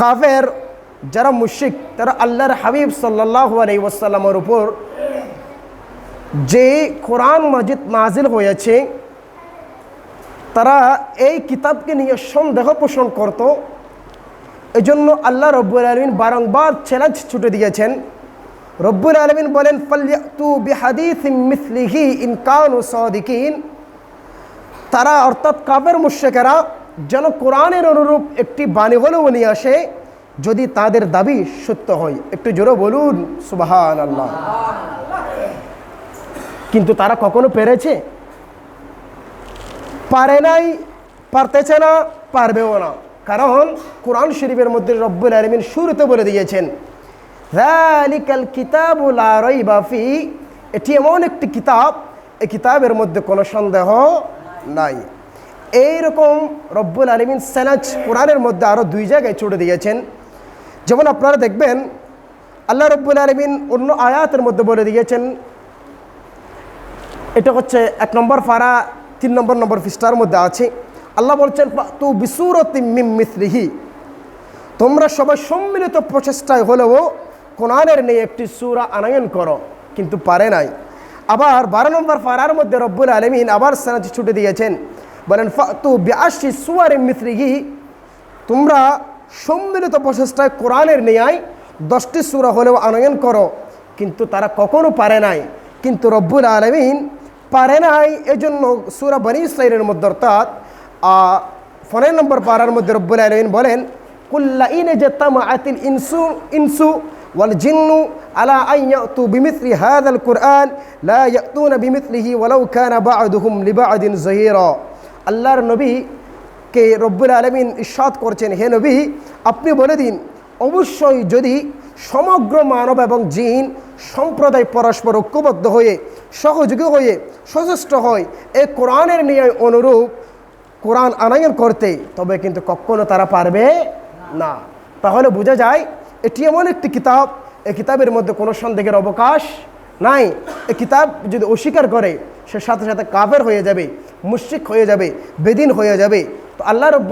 কাফের, যারা মুশিক তারা আল্লাহর হাবিব সাল্লাহ আলাই ওয়াসাল্লামের উপর যে কোরআন মাজিদ নাজিল হয়েছে, তারা এই কিতাবকে নিয়ে সন্দেহ পোষণ করত। এজন্য আল্লাহ রব্বুল আলমিন বারংবার চ্যালেঞ্জ ছুটে দিয়েছেন। রব্বুল আলমিন বলেন ইনকান তারা অর্থাৎ কাবের মুশেকেরা যেন কোরআনের অনুরূপ একটি বাণী হলেও নিয়ে আসে, যদি তাদের দাবি সত্য হয়। একটু জোরে বলুন সুবাহান আল্লাহ কিন্তু তারা কখনো পেরেছে? পারে নাই, পারতেছে না, পারবেও না। কারণ কোরআন শরীফের মধ্যে রব্বুল আলমিন শুরুতে বলে দিয়েছেন বাফি এটি এমন একটি কিতাব এই কিতাবের মধ্যে কোনো সন্দেহ নাই। এইরকম রব্বুল আলমিন সেনাজ কোরআনের মধ্যে আরও দুই জায়গায় ছুটে দিয়েছেন। যেমন আপনারা দেখবেন, আল্লাহ রব্বুল আলমিন অন্য আয়াতের মধ্যে বলে দিয়েছেন, এটা হচ্ছে এক নম্বর ফারা, তিন নম্বর নম্বর পৃষ্ঠার মধ্যে আছে। আল্লাহ বলছেন তু বিসুরতি মিম মিসলিহি। তোমরা সবাই সম্মিলিত প্রচেষ্টায় হলেও কোরআনের নিয়ে একটি সুরা আনায়ন করো, কিন্তু পারে নাই। আবার বারো নম্বর ফারার মধ্যে রব্বুল আলমিন আবার সেনাজি ছুটে দিয়েছেন। বলেন তু বিয়াশি সুয়ারে মিসলিহি তোমরা সম্মিলিত প্রচেষ্টায় কোরআনের নেয়ায় দশটি সুরা হলেও আনয়ন করো। কিন্তু তারা কখনো পারে নাই। কিন্তু রব্বুল আলমিন পারে নাই। এজন্য সুরা বনি ইসরাইলের মধ্যে অর্থাৎ ফোনের নম্বর পাড়ার মধ্যে রব্বুল আলমিন বলেন কুল্লা ইনে যে তামাতিল ইনসু ইনসু ওয়াল জিন্নু আলা আইয়াতু বিমিথলি হাদাল কুরআন, লা ইয়াতুনা বিমিথলিহি ওয়ালাউ কানা বা'দুহুম লিবা'দিন জহিরা আল্লাহর নবীকে রব্বুল আলমিন ইস্বাদ করছেন, হে নবী, আপনি বলে দিন, অবশ্যই যদি সমগ্র মানব এবং জিন সম্প্রদায় পরস্পর ঐক্যবদ্ধ হয়ে, সহযোগী হয়ে, সচেষ্ট হয়, এ কোরআনের নিয়ে অনুরূপ কোরআন আনায়ন করতে, তবে কিন্তু কখনো তারা পারবে না। তাহলে বোঝা যায়, এটি এমন একটি কিতাব এই কিতাবের মধ্যে কোনো সন্দেহের অবকাশ নাই। এই কিতাব যদি অস্বীকার করে, সে সাথে সাথে কাফের হয়ে যাবে। মুশিক হয়ে যাবে বেদিন হয়ে যাবে। তো আল্লাহ রব্বুল